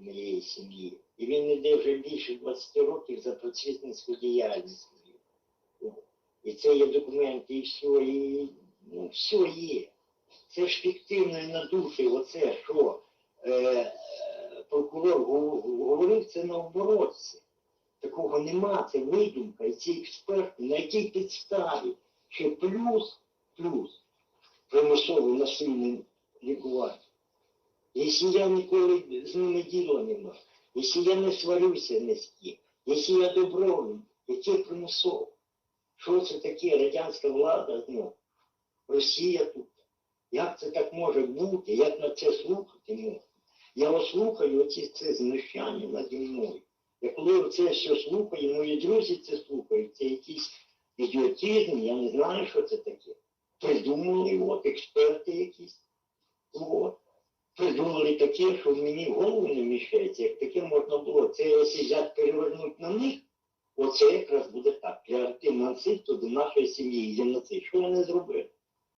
моєї сім'ї. І він іде вже більше 20 років за просвітницьку діяльність. І це є документи, і все, і ну, все є. Це ж фіктивно і на оце що е, прокурор говорив, це наоборот. це. Такого нема, це видумка, і ці експерти, на якій підставі ще плюс, плюс примусово насильне лікування. Якщо я ніколи з ними діла не мав, якщо я не сварюся ні з ким, якщо я добровольний, яке примусово? Що це таке радянська влада знов? Росія тут. Як це так може бути? Як на це слухати можна? Я ось слухаю оці це знущання наді мною. Я коли це все слухаю, мої друзі це слухають, це якийсь ідіотизм, я не знаю, що це таке. Придумали от експерти якісь. Придумали таке, що мені в голову не вміщається, як таке можна було. Це якщо взяти перевернути на них, оце якраз буде так. Креативний то до нашої сім'ї, є на це. Що вони зробили?